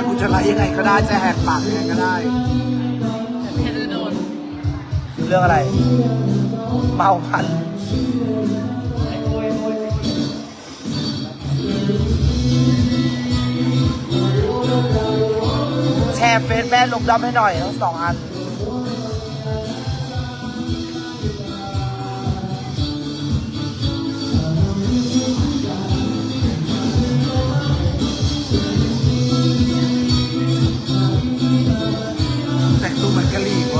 ียกูจะไล่ยังไงก็ได้จะแหกปากยังไงก็ได้แค่จะโดนเรื่องอะไร เมาพันแชร์เฟซแม่ลงดับให้หน่อยทั้งสองอัน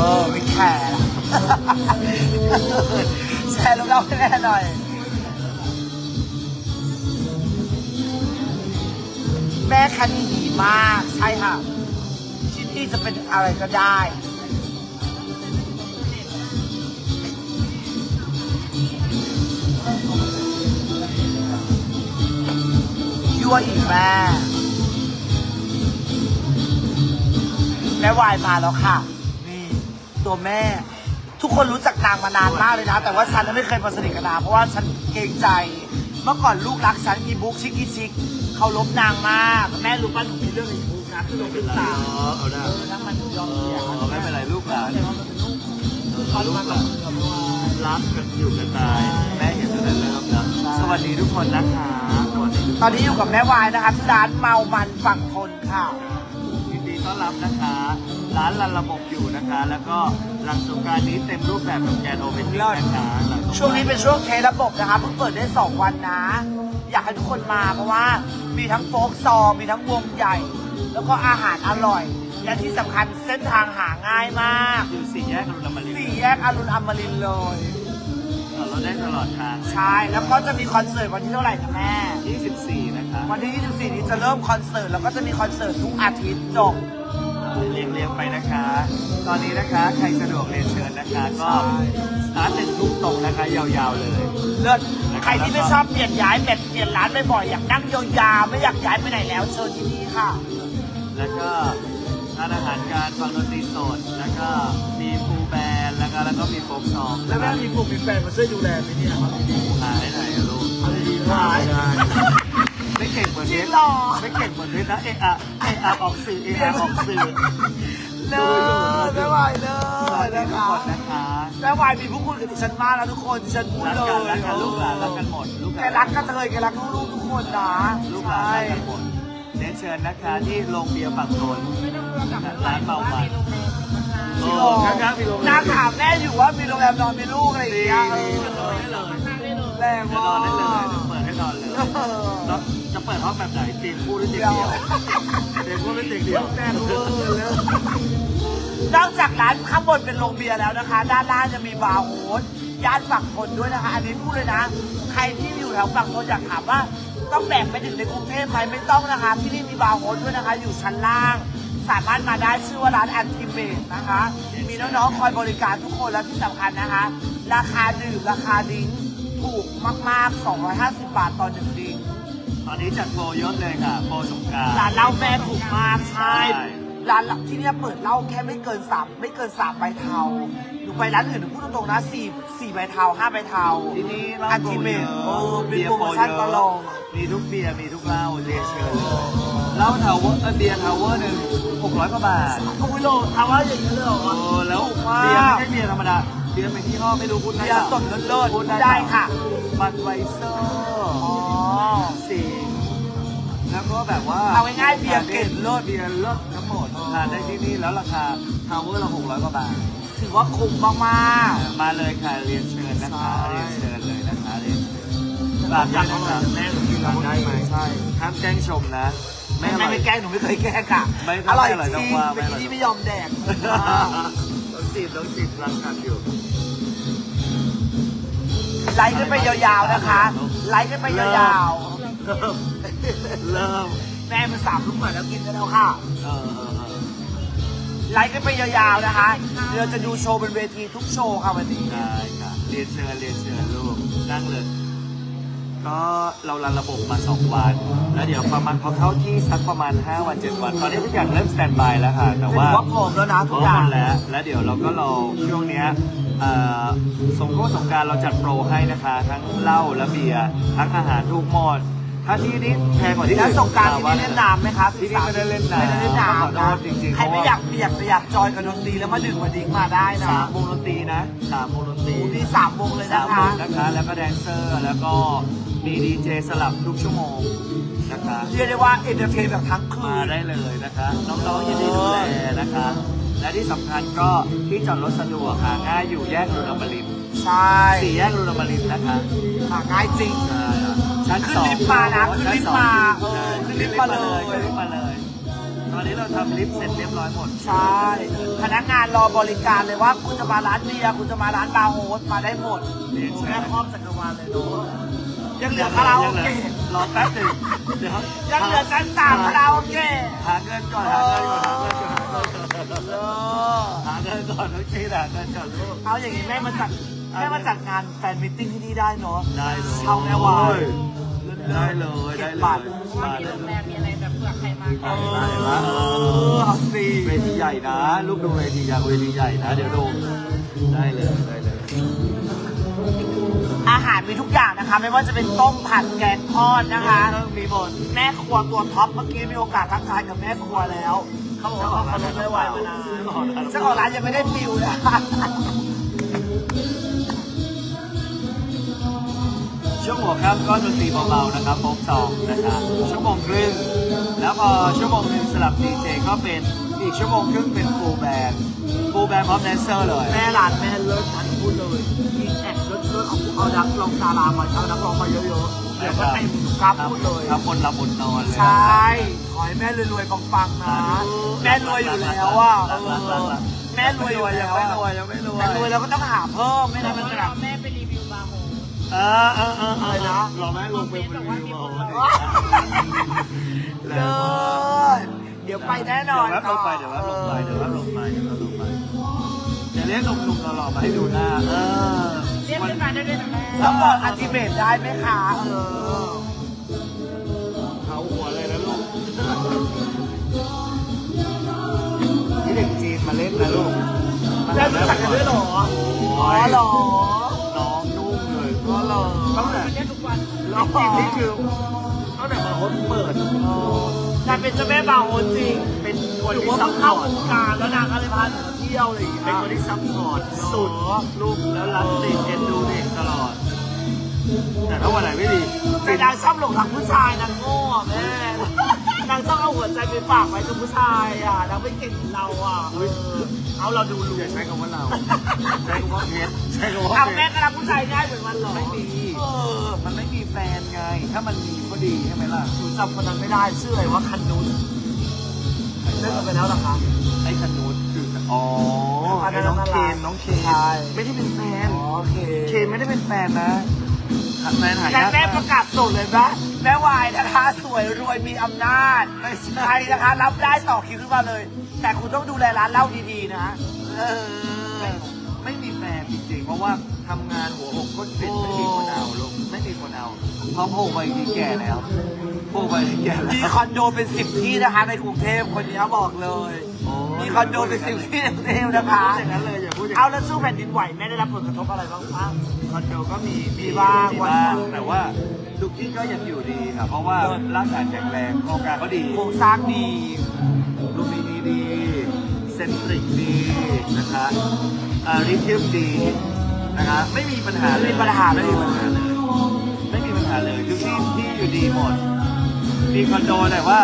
อร์ไม่แคร์แชร์ลงดับให้แม่หน่อย แม่คันดีมาก ใช่ค่ะที่นี่จะเป็นอะไรก็ได้ยั่วอีกแม่แม่วายมาแล้วค่ะ ตัวแม่ ทุกคนรู้จักนางมานานมากเลยนะ แต่ว่าฉันน่ะไม่เคยมาสนิทกับนางเพราะว่าฉันเกรงใจ เมื่อก่อนลูกรักฉันอีบุ๊กชิคกี้ชิคเขาลบนางมากแม่รู้ป่ะหนูมีเรื่องอีบุ๊กนะคือลบเป็นสาวเอาได้เออถ้ามันยอมเสียไม่เป็นไรลูกหลานแต่ว่ามันเป็นลูกเขาลูกหลานกับด้วยรักกันอยู่กันตายแม่เห็นตั้งแต่เริ่มนะสวัสดีทุกคนนะคะสวัสดีทุกตอนนี้อยู่กับแม่วายนะคะที่ร้านเมามันฝั่งทนค่ะยินดีต้อนรับนะคะ ร้านรันระบบอยู่นะคะ แล้วก็หลังสงกรารนี้เต็มรูปแบบกับแกนโอเปนติ้งนะคะหลังสกรานต์ ช่วงนี้เป็นช่วงเทระบบนะคะเพิ่งเปิดได้ 2 วันนะ อยากให้ทุกคนมาเพราะว่ามีทั้งโฟกซองมีทั้งวงใหญ่ แล้วก็อาหารอร่อย และที่สำคัญเส้นทางหาง่ายมาก อยู่สี่แยกกรุณอมรินทสี่ร์แยกอรุณอมรินทร์เลย เราได้ตลอดทางใช่ แล้วก็จะมีคอนเสิร์ตวันที่เท่าไหร่นะแม่ 24 นะคะ วันที่ 24 นี้จะเริ่มคอนเสิร์ต แล้วก็จะมีคอนเสิร์ตทุกอาทิตย์จบ เรียงเรียงๆไปนะคะ ตอนนี้นะคะใครสะดวกเรียนเชิญนะคะ ก็ใช่สตาร์ทหนึ่งทุ่มตรงนะคะ ยาวๆเลย เลิศใครที่ไม่ชอบเปลี่ยนย้ายแบบเปลี่ยนร้านบ่อยๆอยากนั่งยาวๆไม่อยากย้ายไปไหนแล้วเชิญที่นี่ค่ะ แล้วก็ทานอาหารการฟังดนตรีสด แล้วก็มีฟูลแบนด์แล้วก็แล้วก็มีโฟกซองแล้วแม่มีผู้มีแฟนมาช่วยดูแลไหมเนี่ยหาได้ไหนอะลูก เอาดีๆว่าไม่ ได้ไม่เก่งเหมือนจริเน็งตเหรอ ไม่เก่งเหมือนเน็ตนะเอะอะเอะอะออกสื่อเอะอะออกสื่อเลิศแม่วายเลิสวัศสดีนะทุกคะคนนะคะแม่วายมีผู้คุณกับดิฉันมากแล้วทุกคนดิฉันพูดรักเลกันยรักกันลูกหลานรักกันหมดลูกหแกลานรักกันเลยแกรักลูกๆทุกคนนะลูกหลานรักกันหมดเรียนเชิญนะคะที่โรงเบียร์ฝั่งทนไม่ต้องรอกลับมาร้านเมามันมีโรงแรมนะคะโอ้ข้างๆมีโรงแรมนางถามแม่อยู่ว่ามีโรงแรมนอนมีลูกอะไรอย่างดีเงี้ยดีเอจะนออนได้เลยข้างได้เลยแรงจะมานอนได้เลยกเปิดให้นอนเลย เออแล้ว จะเปิดห้องแบบไหนเตียงคู่หรือเตียงเดียวเตียงคู่หรือเตียงเดียวแม่เวอร์เลยนอกจากร้านข้างบนเป็นโรงเบียร์แล้วนะคะ ด้านล่างจะมีบาร์โฮสย่านฝั่งทนด้วยนะคะ อันนี้พูดเลยนะ ใครที่อยู่แถวฝั่งทนอยากถามว่า ต้องแบ่งไปถึงในกรุงเทพไหมไม่ต้องนะคะ ที่นี่มีบาร์โฮสด้วยนะคะ อยู่ชั้นล่าง สามารถมาได้ชื่อว่าร้านอันติเมตนะคะ มีน้องๆคอยบริการทุกคนและที่สำคัญนะคะ ราคาดื่มราคาดิ้งถูกมากๆ 250 บาทต่อหนึ่งดิ้งต อนนี้จัดโปรเยอะเลยค่ะโปรสงกรารร้านเหล้าแม่ถูกมากใช่ใช่ ร้านที่เนี่ยเปิดเหล้าแค่ไม่เกินสามไม่เกินสามใบเทาหนูไปร้านอื่นหนูพูดตรงๆนะสี่สี่ใบเทาห้าใบเทา ที่นี่เหอัล้านโปรติเมเยตอะเออมีเบียโปรร์โปโมรชั่นเยตลออะดมีทุกเบียร์มีทุกเหล้าเรียนเชิญเลยเหล้าทาวเวอร์เอ้ยเบียร์ทาวเวอร์หนึ่งหกร้อยกว่าบาท โอ้ยโลทำว่าอย่างนี้เลยเหรอโอ้แล้วถูกมากเบียร์ไม่ใช่เบียร์ธรรมดาเบียร์เป็นที่ห้อไม่รู้พูดได้เบียร์สดเลิศๆพูดได้ค่ะ บัตไวเซอร์อ๋อสิงห์ แล้วก็แบบว่าเอาง่ายๆเบียร์เกรดเลิศ เบียร์เลิศทั้งหมดทานได้ที่นี่แล้วราคาทาวเวอร์ละหกร้อยกว่าบาท ถือว่าคุ้มมากมาเลยค่ะเรียนเชิญนะคะใช่เรียนเชิญเลยนะคะเรียนเชิญๆฝากด้วยนะคะแม่หนูกินได้ไหมใช่ห้ามแกล้งชมนะไม่อไม่ร่อยไม่แกล้งหนูไม่เคยแกล้งค่ะไม่อร่อยไม่อร่อยจต้ริองงว่าเมื่อไม่อร่อยกี้ไม่ยอมแดกต้องจีบต้องจีบรักกันอยู่ ไลค์กันไปยาวๆนะคะ ไลค์กันไปยาวเริ่ม เริ่มๆแม่มันสามลูกเหมือนแล้วกินกันแล้วค่ะ เออเออเออ ไลค์กันไปยาวๆนะคะเดี๋ยวจะดูโชว์บนเวทีทุกโชว์ค่ะวันนี้ ได้ค่ะเรียนเชิญเรียนเชิญลูกนั่งเลย ก็เรารันระบบมา 2 วัน แล้วเดี๋ยวประมาณพอเข้าที่สักประมาณ 5 วัน 7 วัน ตอนนี้ทุกอย่างเริ่มสแตนบายแล้วค่ะ แต่ว่าถือว่าพร้อมแล้วนะพทุร้กอมอย่าหมงดแล้ว แล้วเดี๋ยวเราก็รอช่วงเนี้ยเอ่อสงโกสงกรารเราจัดโปรให้นะคะ ทั้งเหล้าและเบียร์ทั้งอาหารทุกหมดท ถ้าที่นี้แพงกว่าที่แล้วอื่นสงกรารที่นี่เล่นน้ำไหมคะที่นี่ไม่ได้เล่นน้ำไม่ได้เล่นน้ำขอโทนะษจริงๆใครเพราะว่าไม่อยากเปียกแต่อยากจอยกับดนตรีแล้วมาดื่มมาดิ้งมาได้นะสามวงดนตรีนะสามวงดนตรีมีสามวงเลยสานะมวคะงนะคะ แล้วก็แดนเซอร์แล้วก็มีดีเจสลับทุกชั่วโมงนะคะเรียกได้ว่าเอนเตอร์เทนแบบทั้งคืมาน ได้เลยนะคะน้องๆยินดีดูแลนะคะ และที่สำคัญก็ที่จอดรถสะดวกหาง่ายอยู่แยกรุนอมรินทร์ใช่สี่แยกรุนอมรินทร์นะคะ หาง่ายจริง ใช่ค่ะ ชั้นขึ้นสองลิฟต์มานะขึ้นชั้ลิฟต์สองมาเออใช่ขึ้ขึ้นนลิลิฟฟต์ต์มามาเลเลยยขึ้นลิฟต์มาเลย ตอนนี้เราทำลิฟต์เสร็จเรียบร้อยหมด ใช่ พนักงานรอบริการเลยว่าคุณจะมาร้านเบียร์คุณจะมาร้านบาร์โฮสมาได้หมดเรียนเชิญแม่ครอบจักรวาลเลยเนาะยังเหลือคาราโอเกะรอแป๊บหนึงเดี๋ยวยังเหลือชั้นสามคาราโอเกะหาเงินก่อนหาเงินก่อนหาเงินก่อนเออหาเงินก่อนน้องจีหาเงินก่อนลูก เอาอย่างนี้แม่มาจัดแม่มาจัดงานแฟนมิทติ้งที่นี่ได้เนาะได้เลยเช่าแม่วาย ได้เลยได้เลยบัตรเพราะว่ามีโรงแรมมีอะไรแบบเผื่อใครมาเอก็อเอาสิเวทีใหญ่นะลูกดูเวทีใหญ่เวทีใหญ่นะเดี๋ยวดูได้เลยได้เลย อาหารมีทุกอย่างนะคะ ไม่ว่าจะเป็นต้มผัดแกงทอดนะคะมีบนแม่ครัวตัวท็อปเมื่อกี้มีโอกาสทักทายกับแม่ครัวแล้วเขาบอกว่าเขาไม่ไหวมานานเจ้าของร้านยังไม่ได้ฟิวเลย ช่วงหัวค่ำก็ดนตรีเบาๆนะครับโฟกซองนะครับชั่วโมงครึ่ง แล้วพอชั่วโมงหนึ่งสลับดีเจก็เป็นอีกชั่วโมงครึ่งเป็นฟูลแบนด์ฟูลแบนด์พร้อมแดนเซอร์เลย แม่ร้านแม่เลิศทันพูดเลยมีแอบเลิศเลิศเอาเอานักร้องดารามาเอานักร้องมาเยอะๆเดี๋ยวก็เต็มทุกกราฟพูดเลยทำบนรับบนนอนเลยใช่ขอให้แม่รวยๆปังๆนะ แม่รวยอยู่แล้วอะเออแม่รวยอยู่ยัแล้งวไม่อะรวยยังไม่รวยแต่รวยแล้วก็ต้องหาเพิ่มไม่งั้นมันจะแบบแม่ไปรีวิวบาร์โฮส เออเออเออเออะไรอนะรอแม่ลงไปบนวิวเอาเลิศเดี๋ยวไปแน่นอนเดี๋ยวแวบลงไปเดี๋ยวแวบลงไปเดี๋ยวแวบลงไปเดี๋ยวแวบลงไปเดี๋ยวเรียกหนุ่มๆหล่อๆมาให้ดูหน้าเออเรียกขึ้นมาได้ด้วยนะแม่ซัพพอร์ตอัลติเมทได้ไหมคะเออเขาหัวเลยนะลูกนี่เด็กจีนมาเล่นนะลูกแล้วรู้จักกันด้วยเหรออ๋อเหรอ นุ่งเลยอ๋อเหรอตั้งแต่มันเรียกทุกวันแล้วจริงๆนี่คือตั้งแต่มาคนเปิดนางเป็นเจ้าแม่บาวโฮสจริง เป็นคนหรือที่ว่าซัเพิ่พงพเข้าอร์วตงการแล้วนางก็เลยพาหนูเที่ยวอะไรอย่างเงี้ยเป็นคนที่ซัพพอร์ตสุดลูกแล้วรักเด็กเอ็นดูเด็กตลอด แต่ถ้าวันไหนไม่ดีแต่นางชอบหลงรักผู้ชายนางโง่อะแม่นางชอบเอาหัวใจไปฝากไว้กับผู้ชายอะนางไม่เก่งเหมือนเราอะเออเอาเราดูรู้อย่าใช้คำว่าเรา ใช้คำว่าเพชรใช้คำว่าเอาเพแม่ชรก็รักผู้ชายง่ายเหมือนมันเหรอไม่มี เออมันไม่มีแฟนไง ถ้ามันมีก็ดีใช่ไหมล่ะ หนูจำคนนั้นไม่ได้ชื่ออะไรว่าคันนุนเลิกกันไปแล้วเหรอคะ ไอ้คันนูดคืออ๋ออันนั้ไอ้นน้องน่ารักเคนน้องเคนใช่ ไม่ได้เป็นแฟน อ๋อโอเค เคนไม่ได้เป็นแฟนนะ แฟนหายแต่ยากแม่ปมาระกกาศสดเลยนะแม่วายนะคะ สวยรวยมีอำนาจใครนะคะ รับได้ต่อคิวขึ้นมาเลย แต่คุณต้องดูแลร้านเหล้าดีๆนะเออไม่มีแฟนจริงๆเพราะว่าทำงานหัวอกก้นปิดไม่มีคนเอาลูกไม่มีคนเอาเพราะโผล่ไปทีแก่แล้ว โผล่ไปแก่แล้มีคอนโดเป็นสิบที่นะคะในกรุงเทพคนนี้บอกเลย มีคอนโดเป็นสิบที่ในกรุงเทพนะคะอย่าพูดอย่างนั้นเลยอย่าพูดอย่างเอาแล้วสู้แผ่นดินไหวแม่ได้รับผลกระทบอะไรบ้างคะคอนโดก็มีมีบ้างมีบ้างวันๆแต่ว่าทุกที่ก็ยังอยู่ดีค่ะเพราะว่าร่างกายแข็งแรงโครงการก็ดีโครงสร้างดีลูมินีดีเซนตริกดีนะคะอาริทึมดีนะคะไม่มีปัญหาเลยไม่มีปัญหาเลยไม่มีปัญหาเลยไม่มีปัญหาเลยทุกที่ที่อยู่ดีหมด มีคอนโดแต่ว่า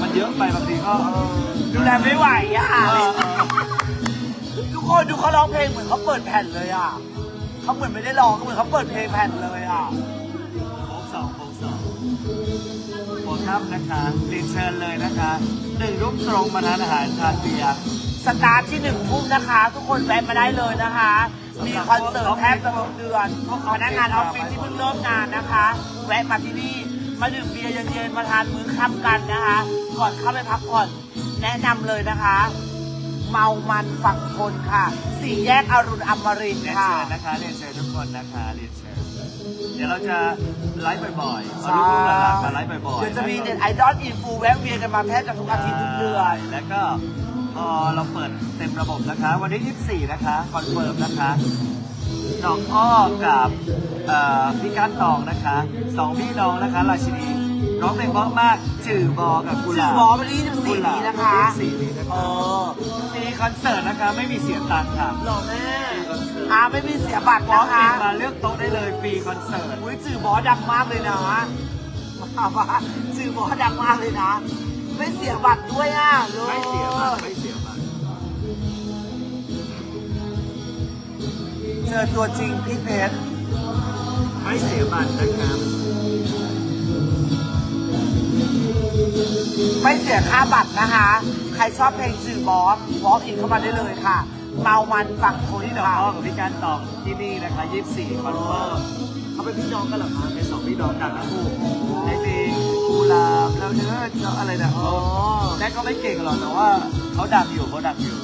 มันเยอะไปบางทีก็ดูแลไม่ไหวอะเออเออทุกคนดูเขาร้องเพลงเหมือนเขาเปิดแผ่นเลยอะเขาเหมือนไม่ได้ร้องเหมือนเขาเปิดเพลงแผ่นเลยอะโค้งสองโค้งสองโปรครับนะคะเรียนเชิญเลยนะคะหนึ่งรุ่มตรงมาทานอาหารทานเบียร์ สตาร์ทที่หนึ่งทุ่มนะคะ ทุกคนแวะมาได้เลยนะคะ มีคอนเสิร์ตแทบจะทุกเดือนพนักงานออฟฟิศที่เพิ่งเริ่มงานนะคะ แวะมาที่นี่ มาดื่มเบียร์เย็นๆมาทานมื้อค่ำกันนะคะ ก่อนเข้าไปพักผ่อนแนะนำเลยนะคะ เมามันฝั่งทนค่ะ สี่แยกอรุณอมรินทร์เรียนค่ะ เชิญนะคะเรียนเชิญทุกคนนะคะเรียนเชิญเดี๋ยวเราจะไลฟ์บ่อยๆเอาใช่ลูกๆหลานๆมาไลฟ์บ่อยๆ เดี๋ยวจะมีเน็ตไอดอลอินฟูแวะเวียนกันมาแทบจะทุกอาทิตย์ทุกเดือน แล้วก็พอเราเปิดเต็มระบบนะคะ วันที่ 24 นะคะ คอนเฟิร์มนะคะ น้องอ้อกับเอ่อพี่ก้านตองนะคะสองพี่น้องนะคะราชินีร้องเพลงเพราะมากจื่อบอกับกุหชื่ลาอบ บอวันที่24นี้นะคะสี่นี้นะเอคะอมีคอนเสิร์ตนะคะไม่มีเสียตังค์ค่ะหล่อแม่มีคอนเสิร์ตอาไม่มีเสียบัตรร้อนะงเพลคะงมาเลือกโต๊ะได้เลยฟรีคอนเสิร์ต อุ้ยจื่อบอดังมากเลยนะมาว่าจื่อบอดังมากเลยนะ ไม่เสียบัตรด้วยอะลิศไม่เสียบัตรไม่เสียบัตร เจอตัวจริงพี่เพชรไม่เสียบัตรนะครับไม่เสียค่าบัตรนะคะ ใครชอบเพลงจื่อบอสวอล์กอินเข้ามาได้เลยค่ะ เมามันฝั่งโทพี่นี่ดอกค่ะอ้อกับพี่การตองที่นี่นะคะ24คอนเฟิร์มเขาเป็นพี่น้องกันเหรอคะเป็นสองพี่น้องกันนะคู่ในเพลงกุหลาบแล้วเนื้อเนาะอะไรนะอ๋อแน็กก็ไม่เก่งหรอกแต่ว่าเขาดังอยู่เขาดังอยู่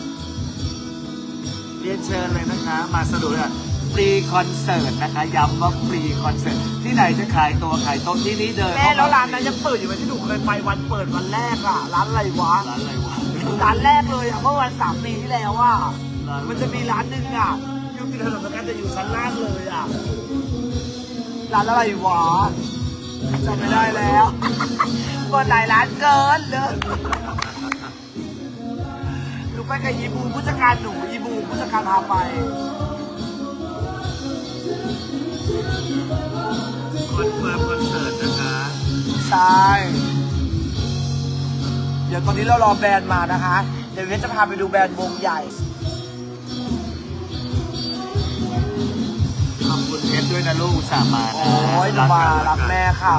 เรียนเชิญเลยนะคะ มาสะดวกเลยฟรีคอนเสิร์ตนะคะย้ำว่าฟรีคอนเสิร์ตที่ไหนจะขายตัวขายโต๊ะที่นี้เดินแม่แล้วร้านนั้นยังเปิดอยู่ไหมที่หนูเคยไปวันเปิดวันแรกอะร้านอะไรวะร้านอะไรวะร้านแรกเลยอะเมื่อวันสามปีที่แล้วอะร้านมันจะมีร้านหนึ่งอะอยู่ติดถนนประกันจะอยู่ชั้นล่างเลยอะร้านอะไรวะจำไม่ได้แล้วเปิดหลายร้านเกินเลยหนู ไปกับอีบูผู้จัดการหนูอีบูผู้จัดการพาไป คอนเฟิร์มคอนเสิร์ตนะคะ ใช่ เดี๋ยวตอนนี้เรารอแบรนด์มานะคะ เดี๋ยวเวทจะพาไปดูแบรนด์วงใหญ่ ขอบคุณเพชรด้วยนะลูกอุตส่าห์มานะโอ้ยหนูมารักแม่ค่ะ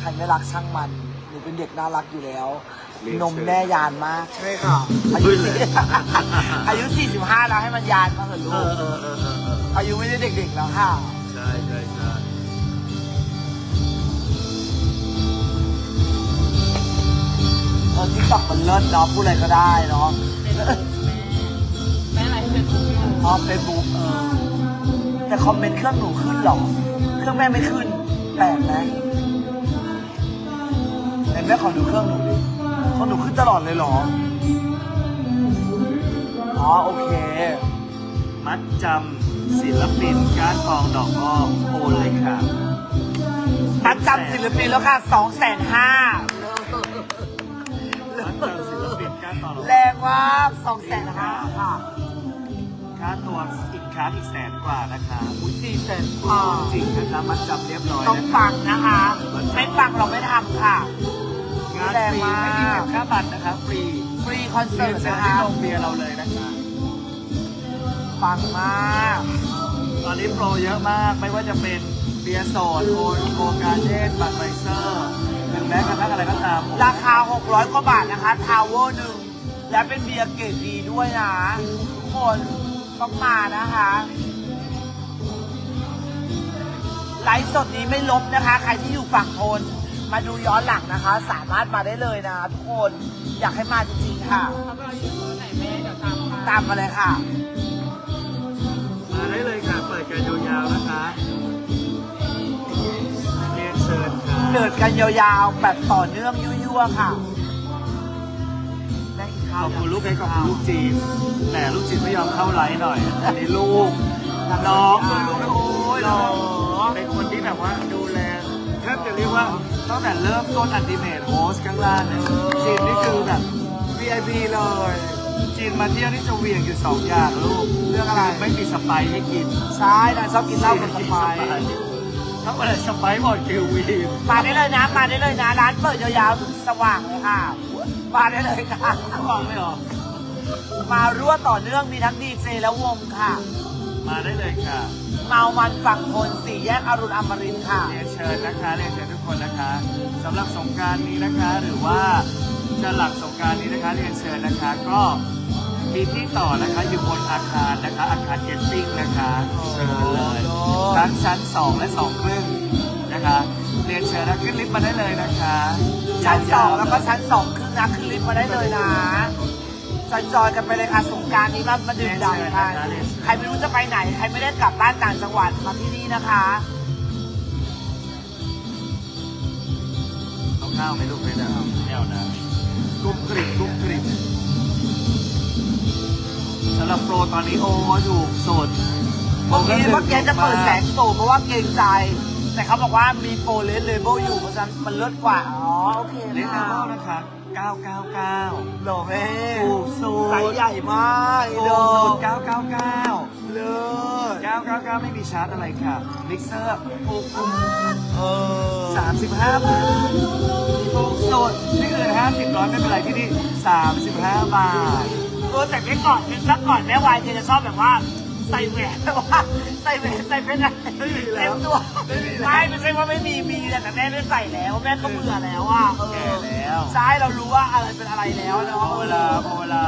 ใครไม่รักช่างมัน หนูเป็นเด็กน่ารักอยู่แล้ว นมแม่ยานมาก ใช่ค่ะอายุสี่อายุ 45 แล้วให้มันยานมาเถอะลูเอกอเออเออเออเอออายุไม่ได้เด็กๆแล้วค่ะ ใช่ใช่ใช่เออทิกตอกมันเลิศเนาะพูดอะไรก็ได้เนาะแม่แม่อะไรเฟซบุ๊กอยู่อ๋อเฟซบุ๊กเออ แต่คอมเมนต์เครื่องหนูขึ้นหรอ เครื่องแม่ไม่ขึ้นแปลกไหมเห็นแม่ขอดูเครื่องหนูดิ เครื่องหนูขึ้นตลอดเลยเหรอ อ๋อโอเค มัดจำศิลปินการกองดอกอ้อโอนเลยค่ะมัดจำศิลปินแล้วค่ะสองแสนห้ามัดจำศิลปินการกองดอกแรงมากสองแสนห้าค่ะ ค่าตัวอีกครั้งอีกแสนกว่านะคะอุ้ยสี่แสนกว่า จริงนะคะมัดจำเรียบร้อยต้องนะคะ ปังนะคะ ไม่ปังเราไม่ทำค่ะ งานแรงฟรีมากไม่มีเก็บค่าบัตรนะคะฟรีฟรีคอนเรีเสิยร์นตเชิญนะที่คะโรงเบียร์เราเลยนะคะ ปังมากตอนนี้โปรเยอะมากไม่ว่าจะเป็นเบียร์โซดโคนโคการเดนบัตรไบเซอร์หรือแม้กระทั่งอะไรก็ตามผมราคา 600 กว่าบาทนะคะ ทาวเวอร์หนึ่ง และเป็นเบียร์เกรดดีด้วยนะทุกคนต้องมานะคะ ไลฟ์สดนี้ไม่ลบนะคะ ใครที่อยู่ฝั่งทน มาดูย้อนหลังนะคะ สามารถมาได้เลยนะทุกคนอยากให้มาจริงๆค่ะเขาเราอยู่ที่ไหนแม่เดี๋ยวตามมาตามมาเลยค่ะ มาได้เลยค่ะ เปิดกันยาวๆนะคะเรียนเชิญค่ะเดินกันยาวๆแบบต่อเนื่องยั่วๆค่ะแม่กินขข้าวอบยังคุณลูกเอ็กซ์ขอบคุณลูกจีนแต่ลูกจีนไม่ยอมเข้าไลฟ์หน่อยอันนี้ลูกน้องด้วยลูกนะโอ้ยหรอเป็นคนที่แบบว่าดูแลแท บจะเรียกว่าตั้งแต่เริ่มต้นอันติเมทโฮสข้างล่างเนี่ยจีนนี่คือแบบ VIP เลย จีนมาเที่ยวนี่จะเหวียงอยู่สองอย่างลูกเรื่องอะไรไม่มีสไปซ์ให้กินใช่นางชอบกินเหล้ากับสไปร์ถ้าวันไหนสไปซ์หมดคือวีนมาได้เลยนะ มาได้เลยนะ ร้านเปิดยาวๆถึงสว่างเลยค่ะมาได้เลยค่ะฟังเลยเหรอมารั่วต่อเนื่องมีทั้งดีเจและวงค่ะ มาได้เลยค่ะเมามันฝั่งทนสี่แยกอรุณอมรินทร์ค่ะ เรียนเชิญนะคะเรียนเชิญทุกคนนะคะสำหรับสงกรารนี้นะคะ หรือว่าจะหลังสงกรารนี้นะคะเรียนเชิญนะคะ ก็มีที่ต่อนะคะอยู่บนอาคารนะคะ อาคารเกตติ้งนะคะเชิญเลยทั้งชั้น 2 และ2ครึ่งนะคะ เรียนเชิญนะขึ้นลิฟต์มาได้เลยนะคะชั้นสองแล้วก็ชั้นสองครึ่งนะขึ้นลิฟต์มาได้เลยนะ จอยๆกันไปเลยค่ะสงกรารนี้มามาดื่มด่ำกันใครไม่รู้จะไปไหน ใครไม่ได้กลับบ้านต่างจังหวัดมาที่นี่นะคะ เอาข้าวไหมลูกไหมนะไม่เอานะกรุบกริบกรุบกริบสำหรับโปรตอนนี้โอ้ถูกสุดเมื่อกี้เมื่อกี้จะเปิดแสงโสมเพราะว่าเกรงใจแแต่เขาบอกว่ามีโปรเลสเลเบลอยู่เพราะฉะนั้นมันเลิศกว่า อ๋อ โอเคเลนส์ค่ะเท่านะคะ 999หล่อแม่ถูกสูไซตส์รใหญ่มากถูเดกสูตรอ999 เลิศ999 ไม่มีชาร์จอะไรค่ะมิกเซอร์ถูกเออ35บาทถูกสุดนี่คือ50ร้อยไม่เป็นไรที่นี่35 บาทเออแต่เมื่อก่อนเมื่อก่อนแม่วายเธอจะชอบแบบว่า ใส่แหวนแบบว่าใส่แหวนใส่เพชรอะไรไม่มีแล้วเต็มตัวไม่มีแล้ว ไม่ไม่ใช่ว่าไม่มีมีแต่แม่ไม่ใส่แล้วแม่ก็เบื่อแล้วอะเออแก่แล้วใช่เรารู้ว่าอะไรเป็นอะไรแล้วเนาะพอเวลาพอเวลา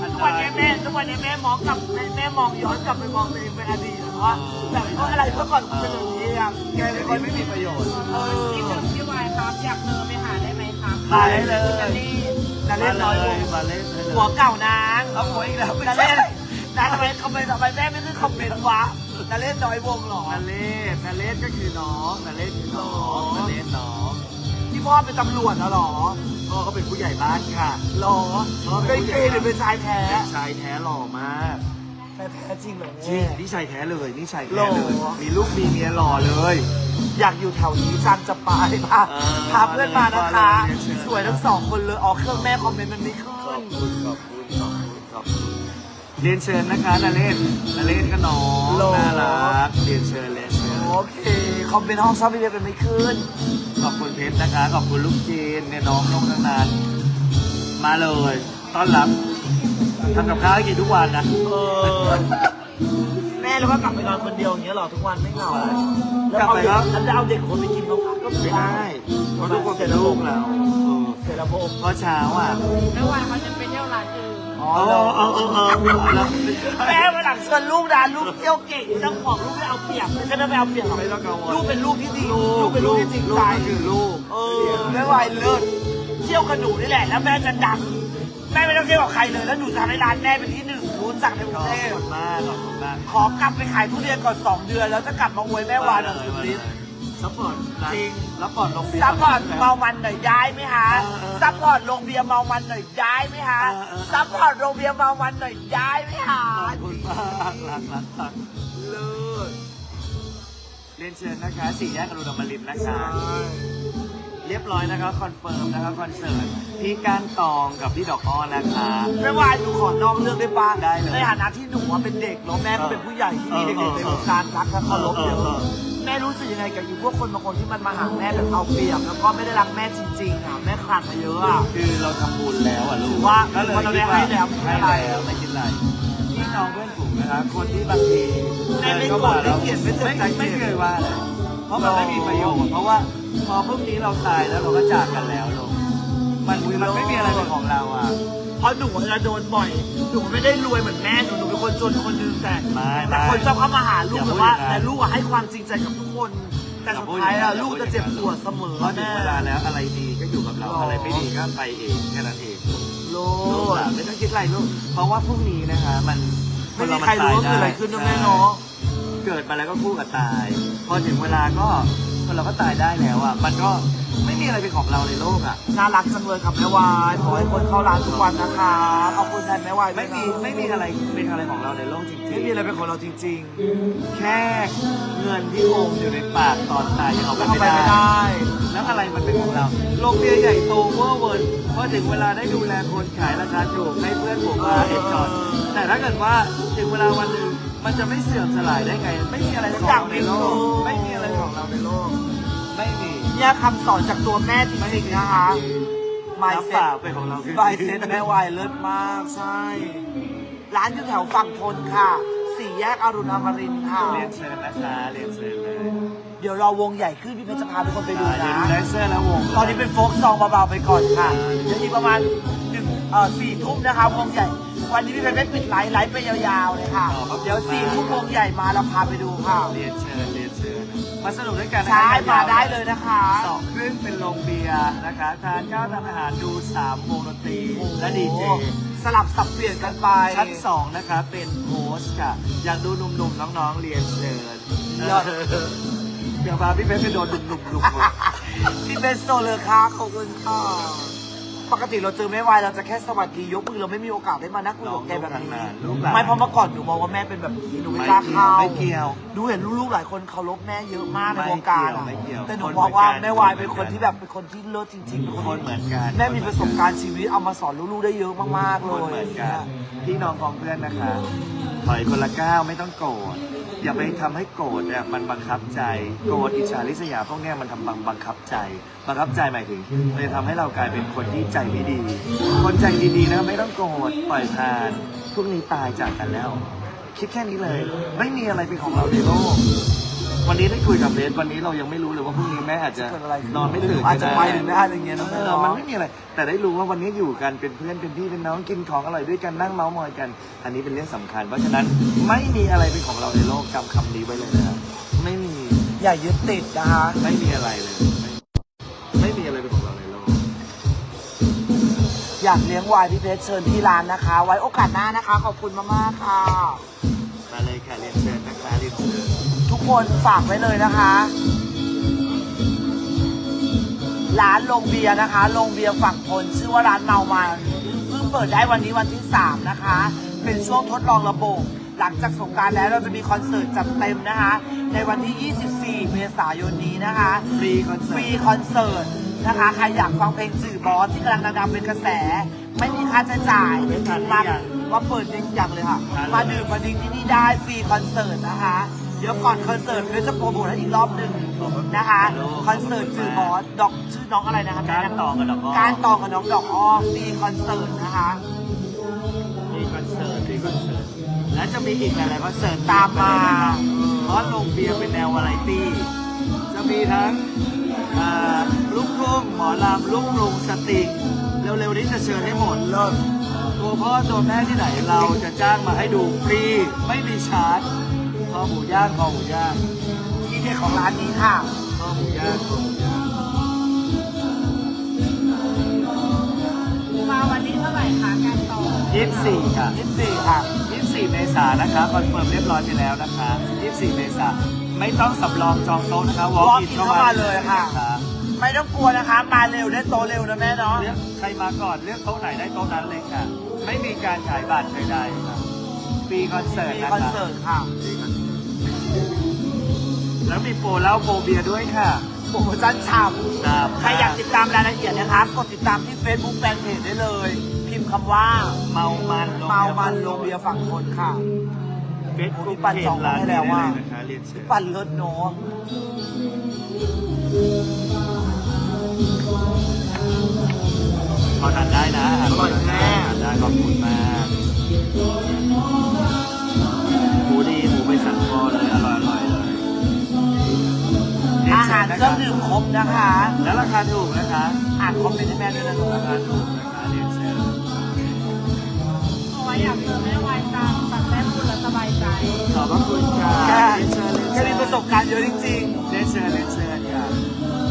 อันทุกตวันรานี้ยแม่ทุกวันนี้แม่มองกลับแม่แม่มองย้อนกลับไปมองตัวเองเป็นอดีตแล้วว่าแบบเอออะไรเมื่อก่อนกูเป็นแบบนี้อะแกแกเป็เป็นนคนนคไม่มีประโยชน์ เออ พี่ถึงพี่วายครับ อยากเจอไปหาได้ไหมครับได้เลย จะนี่จะมาเล่นเลน้อยลยงมาเล่นได้เลยหัวเก่านาง เอาหัวอีกแล้วไม่จะใช่เล่น นางทำไมคอมเมนต์ทำไมแม่ไม่ขึ้นคอมเมนต์วะจะเล่นน้อยวงเหรอนาเลศนาเลศก็คือน้องนาเลศคือน้องนาเลศน้องที่พ่อเป็นตำรวจนะเหรอพ่อเขาเป็นผู้ใหญ่บ้านค่ะหรอเป็นเกย์หรือเป็นชายแท้ชายแท้หล่อมากชายแท้จริงเหรอจริเนี่งยนี่ชายแท้เลยนี่ชายหแท้ล่อเลยมีลูกมีเมียหล่อเลย อยากอยู่แถวนี้จันจะไปพาเออพาเพื่อนมานะคะมาเลยเชิญสวยทั้งสองคนเลยออกเครื่องแม่คอมเมนต์มันไม่ขึ้ขอน บคุณขอบคุณขอบคุณขอบคุณ เรียนเชิญนะคะนาเลศนาเลศก็น้องน่ารักเรียนเชิญเรียนเชิญโอเคคอมเมนต์ห้องซับพี่เบเป็นไม่ขึ้น ขอบคุณเพชรนะคะขอบคุณลูกจีนเนี่ยน้องน้องทั้งนั้นมาเลยต้อนรับทำกับข้าวให้กินทุกวันนะเออ แม่แล้วก็กลับไปนอนคนเดียวอย่างเงี้ยเหรอทุกวันไม่เหงาแล้วกลับไปครับ แล้วจะเอาเด็กคนไปกินน้องพักก็ไม่ไม่ได้ได้เพราะทุกคนเป็นลูกเราเออเสร็จแล้วพระองค์เพราะเช้าอะไม่วายเขาจะไปเที่ยวร้านอื่น อ๋อเออเออเออเออแล้วแม่วันหลังเชิญลูกนะลูกเที่ยวเก่งเจ้าของลูกไม่เอาเปรียบไม่ใช่ไม่เอาเปรียบหรอกไม่ต้องกังวลลูกเป็นลูกที่ดีลูกเป็นลูกที่จริงใจคือลูกเออแม่วายเลิศเที่ยวกับหนูนี่แหละ แล้วแม่จะดังแม่ไม่ต้องเที่ยวกับใครเลยแล้วหนูจะทำให้ร้านแม่เป็นที่หนึ่งรู้จักในกรุงเทพคุณมากขอบคุณมากขอกลับไปขายทุเรียนก่อนสองเดือนแล้วจะกลับมาอวยแม่วานแบบสุดฤทธิ์ ซัพพอร์ตจริงรับพอร์ตลงเบียร์ซัพพอร์ตเมามันหน่อยย้ายไหมฮะเออเออซัพพอร์ตโรงเบียร์เมามันหน่อยย้ายไหมฮะเออเออซัพพอร์ตโรงเบียร์เมามันหน่อยย้ายไหมฮะขอบคุณมากรักรักรักเลิศเรียนเชิญนะคะสี่แยกอรุณอมรินทร์นะคะเรียบร้อยนะคะคอนเฟิร์มนะคะคอนเสิร์ตพี่ก้านตองกับพี่ดอกอ้อนะคะแม่วายหนูขอนอกเรื่องได้ปะได้เลยในฐานะที่หนูว่าเป็นเด็กแล้วแม่ก็เป็นผู้ใหญ่ที่มีเออเด็กๆในเออวงการรักและเคารพเยเออเออะอ แม่รู้สึกยังไงกับอยู่พวกคนบางคนที่มันมาหาแม่แบบเอาเปรียบ แล้วก็ไม่ได้รักแม่จริงๆอะแม่ขาดมาเยอะอะ คือเราทำบุญแล้วอะลูกว่าก็เลยว่าเราได้ให้แล้วไม่ให้เป็นไรแล้วไม่คิดอะไรพี่น้องเพื่อนฝูงนะคะคนที่บางทีแม่ไม่เดินเข้าาโกรธไม่เกลียดไม่เจ็บใจไม่เคยว่าเลยเพราะมันไม่มีประโยชน์เพราะว่าพอพรุ่งนี้เราตายแล้วเราก็จากกันแล้วลูกมันมันไม่มีอะไรเป็นของเราอะ เพราะหนูจะโดนบ่อย หนูไม่ได้รวยเหมือนแม่หนูหนูเป็นคนจนคนนึงแต่ไม่แต่ไม่คนชอบเข้ามาหาลูกอย่าแบบพูดว่าอย่างนั้น แต่ลูกอะให้ความจริงใจกับทุกคน แต่สุดท้ายอะลูกจะเจ็บปวดเสมอเพราะถึงแม่เวลาแล้วอะไรดีก็อยู่กับเราหรอออะไรไม่ดีก็ไปเองแค่นั้นเองโลลูกดอะไม่ต้องคิดอะไรลูกเพราะว่าพรุ่งนี้นะคะ มันไม่มีใครรู้ว่าเกิดอะไรขึ้นนะแม่เนาะ เกิดมาแล้วก็คู่กับตาย พอถึงเวลาก็ค นเราก็ตายได้แล้วอะมันก็ไม่มีอะไรเป็นของเราในโลกอะน่ารักจังเลยครับแม่วายขอให้คนเข้าร้านทุกวันนะคะขอบคุณแทนแม่วายด้วไม่ยนะมีไม่มีอะไรเป็นอะไรของเราในโลกจริงไม่มีอะไรเป็นของเราจริงๆ แค่เงินที่อมอยู่ในปากตอนตายยังเอาๆไปเข้าไม่ไปไม่ได้ ได้ แล้วอะไรมันเป็นของเราโรงเบียร์ใหญ่โตเวอร์เวิร์นพอถึงเวลาได้ดูแลคนขายราคาถูกให้เพื่อนผมมาเอ็นจอยแต่ถ้าเกิดว่าถึงเวลาวันหนึ่ง มันจะไม่เสื่อมสลายได้ไง ไม่มีอะไรของเราในโลกไม่มีอะไรของเราในโลก ไม่มีเนี่ยคำสอนจากตัวแม่จริงๆนะคะน้ำเปล่าเป็นของเราคือบายเซ็ตแม่วายเลิศมาก ใช่ ร้านอยู่แถวฝั่งทนค่ะ สี่แยกอรุณอมรินทร์ค่ะ เรียนเชิญนะคะเรียนเชิญเลยเดี๋ยวรอวงใหญ่ขึ้นพี่เพชรจะพาทุกคนไปดูเดี๋ยวนะดูแดนเซอร์แล้ววง ตอนนี้เป็นโฟกซองเบาๆไปก่อนค่ะเดี๋ยวอีกประมาณหนึ่งเอ่อสี่ทุ่มนะคะวงใหญ่ วันนี้พี่เพชรไม่ปิดไลฟ์ไลฟ์ไปยาวๆเลยค่ะเดี๋ยวสี่ทุ่มวงใหญ่มาเราพาไปดูค่ะเรียนเชิญเรียนเชิญมาสนุกด้วยกันนะใช่คะมาได้เลยนะคะสองครึ่งเป็นโรงเบียร์นะคะทานข้าวทานอาหารดูสามวงดนตรีและดีเจ สลับสับเปลี่ยนกันไป ชั้นสองนะคะเป็นโฮสต์ค่ะ อยากดูหนุ่มๆน้องๆเรียนเชิญเลิศเดี๋ยวพาพี่เพชรไปโดนหนุ่มๆหนุ่มพี่เป็นโซเลอร์ค่ะขอบคุณค่ะ ปกติเราเจอแม่วายเราจะแค่สวัสดียกมือเราไม่มีโอกาสได้มานั่งคุยกับแกแบบนี้ลูกหลานไม่เพราะเมื่อก่อนหนูมองว่าแม่เป็นแบบนี้หนูไม่กล้าเข้าไม่เกี่ยว ดูเห็นลูกๆหลายคนเคารพแม่เยอะมากในไม่วงการอะไม่เกี่ยวแต่หนูคนมองว่าเหมือนกันแม่วายเป็นคนที่แบบเป็นคนที่เลิศจริงๆเป็นคนเหมือนกัน แม่มีประสบการณ์ชีวิตเอามาสอนลูกๆได้เยอะมากๆคเลนย เหมือนกันพี่น้องของเพื่อนนะคะ ถอยคนละก้าวไม่ต้องโกรธ อย่าไปทำให้โกรธเนี่ยมันบังคับใจโกรธอิจฉาริษยาพวกเนี้ยมันทำบังบังคับใจ บังคับใจหมายถึงมันจะทำให้เรากลายเป็นคนที่ใจไม่ดี คนใจดีๆนะไม่ต้องโกรธปล่อยผ่านพวกนี้ตายจากกันแล้ว คิดแค่นี้เลย ไม่มีอะไรเป็นของเราในโลก วันนี้ได้คุยกับเบสวันนี้เรายังไม่รู้เลยว่าพรุ่งนี้แม่อาจจะเกิดอะไรนอนไม่ตื่นอาจจะก็ไปหรือไม่อะไรเงี้ยนะเอแม่อเนาะมันไม่มีอะไร แต่ได้รู้ว่าวันนี้อยู่กันเป็นเพื่อนเป็นพี่เป็นน้องกินของอร่อยด้วยกันนั่งเมาส์มอยกัน อันนี้เป็นเรื่องสำคัญ เพราะฉะนั้นไม่มีอะไรเป็นของเราในโลกจำคำนี้ไว้เลยนะครับไม่มีอย่ายึดติดนะคะไม่มีอะไรเลยไม่ไม่มีอะไรเป็นของเราในโลกอยากเลี้ยงวายพี่เพชรเชิญที่ร้านนะคะ ไว้โอกาสหน้านะคะ ขอบคุณมากๆค่ะมาเลยค่ะเรียนเชิญนะคะเรียนเชิญทุก คนฝากไว้เลยนะคะร้านลงเบียร์นะคะลงเบียร์ฝั่งทนชื่อว่าร้านเมามันเพิ่งเปิดได้วันนี้วันที่ 3 นะคะ เป็นช่วงทดลองระบบ หลังจากสงกรารแล้วเราจะมีคอนเสิร์ตจัดเต็มนะคะ ในวันที่ 24 เมษายนนี้นะคะฟรีคอนเสิฟร์รีตคอนเสิร์ตนะคะใครอยากฟังเพลงสื่อบอสที่กำลังดังๆเป็นกระแส ไม่มีค่าใช้จ่ายมาว่าเปิดจริงจังเลยค่ะ มาดื่มมาดิ้งที่นี่ได้ฟรีคอนเสิร์ตนะคะ เดี๋ยวก่อนคอนเสิร์ตเดี๋ยวจะโปรโมทให้อีกรอบหนึ่งนะคะคอนเสิร์ตสื่อบอสดอกชื่อน้องอะไรนะคะการต่อกับดอกอ้อการต่อกับน้องดอกอ้อฟรีคอนเสิร์ตนะคะฟรีคอนเสิร์ตฟรีคอนเสิร์ตและจะมีอีกหลายๆคอนเสิร์ตตามมาเพราะลงเบียร์เป็นแนววาไรตี้จะมีทั้งอ่าลูกทุ่งหมอลำลูกกรุงสตริงเร็วๆนี้จะเชิญให้หมดเลิศตัวพ่อตัวแม่ที่ไหนเราจะจ้างมาให้ดูฟรีไม่มีชาร์จ คอหมูย่างคอหมูย่างที่เด็ดของร้านนี้ค่ะคอหมูย่างคอหมูย่างมาวันนี้เท่าไหร่คะการต่อยี่สิบสี่ค่ะ24ค่ะ24เมษายนนะคะคอนเฟิร์มเรียบร้อยไปแล้วนะคะ24เมษายนไม่ต้องสำรองจองโต๊ะนะคะ walk walk in in เข้าเข้ามามาเลยค่ะนไม่ต้องกลัวนะคะ มาเร็วได้โตเร็วนะแม่เนาะเลือกใครมาก่อนเลือกโต๊ะไหนได้โต๊ะนั้นเลยค่ะ ไม่มีการขายบัตรใดๆค่ะฟรีคอนเสิร์ตมีนะคอนคะเสิร์ตค่ะฟรีคอนเสิร์ต แล้วมีโปรเหล้าโปรเบียร์ด้วยค่ะ โปรโมชั่นฉ่ครับำใครอยากติดตามรายละเอียดนะคะ กดติดตามที่ Facebook แฟนเพจได้เลย พิมพ์คำว่าเมามันเมามันโรงเบียร์ฝั่งทนค่ะ เฟซบุ๊กพี่ปั่นจองร้านให้แล้นี้วได้ว่าเลยนะคะเรียนเชิญ ปั่นเลิศเนาะพอทานได้นะอร่อยแม่ทานได้ขอบคุณมากหมูดีหมูไปสั่งคอเลย อร่อยอร่อยเลยเรียน อาเชิหารญนะเคครื่องดื่มครบนะคะ แล้วราคาถูกนะคะอ่านคอมเมนต์ให้แม่ด้วยนะลูกราคาถูกนะคะเรียนเชิญเพราะว่าอยากเจอแม่วายจังสั่งแม่พูดแล้วสบายใจ ขอบพระคุณค่ะแกเรียนเชิญเรียนแกเชิญมีประสบการณ์เยอะจริงเรียนเชิญเรียนเชิญค่ะ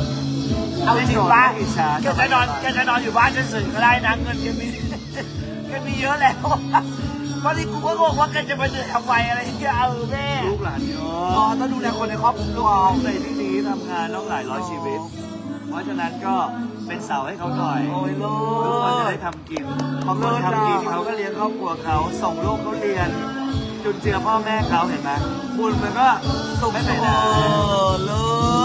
ๆ เอาจริงปะอิจฉาแกจะนอนแกจะนอนอยู่บ้านเฉยๆก็ได้นะเงินแกมีแกมีเยอะแล้ว ตอนนี้กูก็งงว่าแกจะไปเหนื่อยทำไมอะไรอย่างเงี้ยเออแม่ลูกหลานเยอ๋ออะต้องดูแลคนในครอบครัวในที่นี้ทำงานต้องหลายร้อยชีวิต เพราะฉะนั้นก็เป็นเสาให้เขาหน่อยโอ้ยโลทุกคนจะดได้ทำกินพอคนทำกินเขาก็เลี้ยงครอบครัวเขาส่งลูกเขาเรียน จุนเจือพ่อแม่เขาเห็นไหมบุญมันก็ส่งไม่ไปเอไหนอเลิ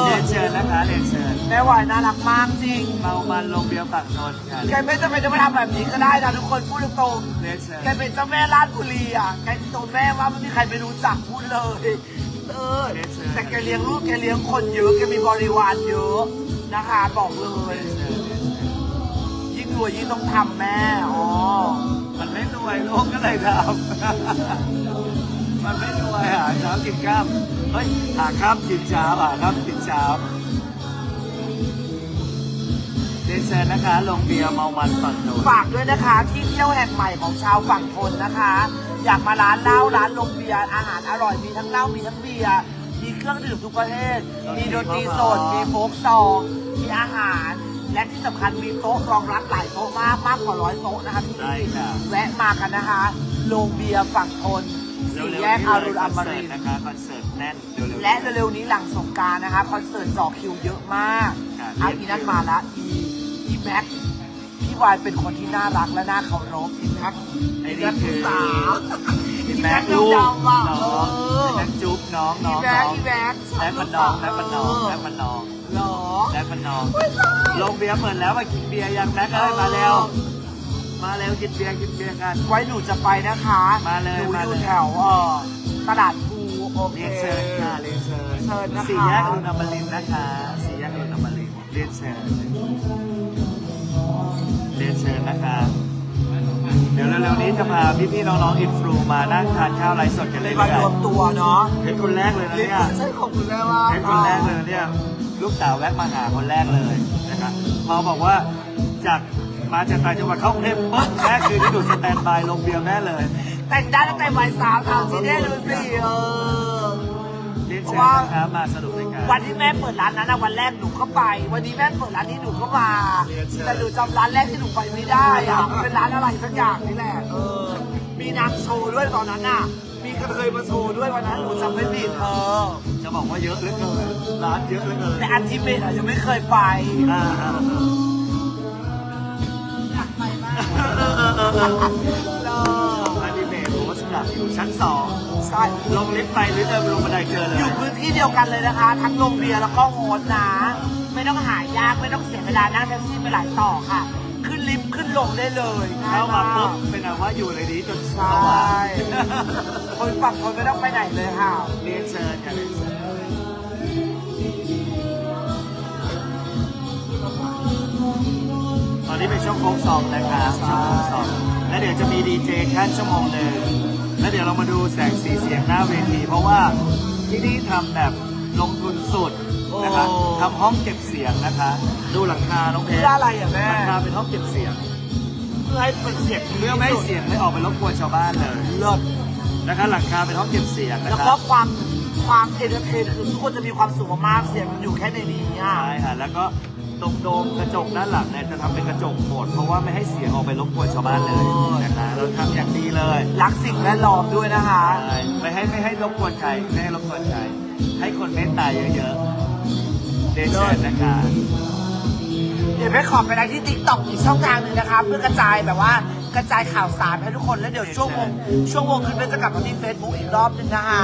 เรียนศเชิญนะคะเรียนเชิญแม่วายน่ารักมากจริงเมามันลงเบียร์ปากนนท์ค่ะแกไม่จำเป็นจะมาทำแบบนี้ก็ได้นะทุกคนพูดตรงเรียนเชิญๆแกเป็นเจ้าแม่ราชบุรีอะแกตัวแม่ว่าไม่มีใครไม่รู้จักพูดเลยเออแต่แกเลี้ยงลูกแกเลี้ยงคนเยอะแกมีบริวารเยอะนะคะบอกเลย เรียนเชิญเรียนเชิญยิ่งรวยยิ่งต้องทำแม่อ๋อ มันไม่รวยโลกก็เลยทำ มันไม่รวยหาเช้ากินข้ามเฮ้ยหาข้ามกินเช้าหาข้ามกินเช้าเรียนเชิญนะคะลงเบียร์เมามันฝั่งโน้นฝากด้วยนะคะที่เที่ยวแห่งใหม่ของชาวฝั่งทนนะคะ อยากมาร้านเหล้าร้านลงเบียร์อาหารอร่อยมีทั้งเหล้ามีทั้งเบียร์มีเครื่องดื่มทุกประเภทมีดนตรีสดมีโฟกซองมีอาหาร และที่สำคัญมีโต๊ะรองรับหลายโต๊ะมากมากกว่าร้อยโต๊ะนะคะที่ได้นี่ค่ะแวะมากันนะคะ โรงเบียร์ฝั่งทน สี่เร็วๆแยกนี้อาเลรุยณคออนมเสิริร์ตนทร์ นะคะคอนเสิร์ตแน่นเร็วๆและเร็วๆนี้หลังสงกรารนะคะคอนเสิร์ตจ่อคิวเยอะมากค่ะเอาอีนั่นมาละอีอีแม็กพี่พี่วายเป็นคนที่น่ารักและน่าเคารพอีกทักไอ้อีกนี่ทักคือสาวอีแม็กลูกยาวๆอะน้องเออแม็กจุ๊บน้องน้อีองแม็กน้องอีแม็กแม็กมันน้องแม็กมันน้องแม็กมันน้องเหรอแม็กมันน้องโรงเบียร์เปิดแล้วมากินเบียร์ยังแม็กเอ้ยมาเร็ว มาเร็วกินเบียร์กินเบียร์กัน ไว้หนูจะไปนะคะมาเลยหนูมาอเลยยู่แถวเออตลาดภูโอเค เรียนเชิญค่ะเรียนเชิญเชิญนะคะ สี่แยกอรุณอมรินทร์นะคะสี่แยกอรุณอมรินทร์เรียนเชิญเรียนเชิญนะคะ เดี๋ยวเร็วๆนี้จะพาพี่ๆน้องๆอินฟลูมานั่งทานข้าวไลฟ์สดกันเลเลยยมารวมตัวเนาะเพชรคนแรกเลยนะเนี่ย ใช่ของคุณแม่ว่าเพชรคนแรกเลยนะเนี่ยลูกสาวแวะมาหาคนแรกเลยนะครับพอบอกว่าจาก มาจากต่างจังหวัดเข้ากรุงเทพปุ๊บแรกคือที่ดูสแตนบายลงเบียร์แม่เลย แต่งได้ตั้งแต่บ่ายสามทำที่นี่ดูสิเออ เรียนเชิญนะครับมาสนุกด้วยกันวันที่แม่เปิดร้านนั้นนะวันแรกหนูก็ไป วันนี้แม่เปิดร้านนี้หนูก็มาเรียนเชิญแต่หนูจำร้านแรกที่หนูไปไม่ได้อะมันเป็นร้านอะไรสักอย่างนี่แหละเออ มีนางโชว์ด้วยตอนนั้นน่ะ มีกระเทยมาโชว์ด้วยวันนั้นหนูจำไม่ผิดเออ จะบอกว่าเยอะเหลือเกินร้านเยอะเหลือเกินแต่อันที่เมทอะยังไม่เคยไป อ่า อันนี้เมย์โรสกับอยู่ชั้นสองใช่ลงลิฟต์ไปหรือเดินลงบันไดเจอเลย อยู่พื้นที่เดียวกันเลยนะคะ ทั้งโรงเบียร์แล้วก็โฮสนะ ไม่ต้องหายากไม่ต้องเสียเวลานั่งแท็กซี่ไปหลายต่อค่ะ ขึ้นลิฟต์ขึ้นลงได้เลยเข้ามาปุ๊บเป็นแบบว่าอยู่เลยดีจนใชสว่างคนฝั่งคนไม่ต้องไปไหนเลยค่ะเรียนเชิญกันเรียนเชิญ อนนี้เป็นช่วงโค้งสองนะครับช่วงโค้งสองแล้วเดี๋ยวจะมีดีเจแค่ชั่วโมงหนึ่งแล้วเดี๋ยวเรามาดูแสงสีเสียงหน้าเวที เพราะว่าที่นี่ทำแบบลงทุนสุดนะคะโอ้ทำห้องเก็บเสียงนะคะ ดูหลังคาน้องเพชรเพื่ออะไรอะแม่หลังคาเป็นห้องเก็บเสียงเพื่อให้เป็นเสียงเพื่อไม่ให้เสียงไม่ออกไปรบกวนชาวบ้านเลยเลิศนะคะหลังคาเป็นห้องเก็บเสียงนะแล้วคะก็ความความเอนเตอร์เทนคือทุกคนจะมีความสุขมากๆเสียงมันอยู่แค่ในนี้อะใช่ค่ะแล้วก็ ตรงโดมกระจกด้านหลังเนี่ยจะทำเป็นกระจกหมด เพราะว่าไม่ให้เสียงออกไปรบกวนชาวบ้านเลยนะคะเราทำอย่างดีเลยรักสิ่งแวดล้อมด้วยนะคะ ใช่ไม่ให้ไม่ให้รบกวนใครไม่ให้รบกวนใครให้คนเมตตาเยอะๆเดนเชิญนะคะ เดี๋ยวแม่ขอไปได้ที่ติ๊กต็อกอีกช่องทางหนึ่งนะคะ เพื่อกระจายแบบว่ากระจายข่าวสารให้ทุกคนแล้วเดี๋ยวช่วงวงช่วงวงคืนแม่จะกลับมาที่เฟซบุ๊กอีกรอบหนึงนะคะ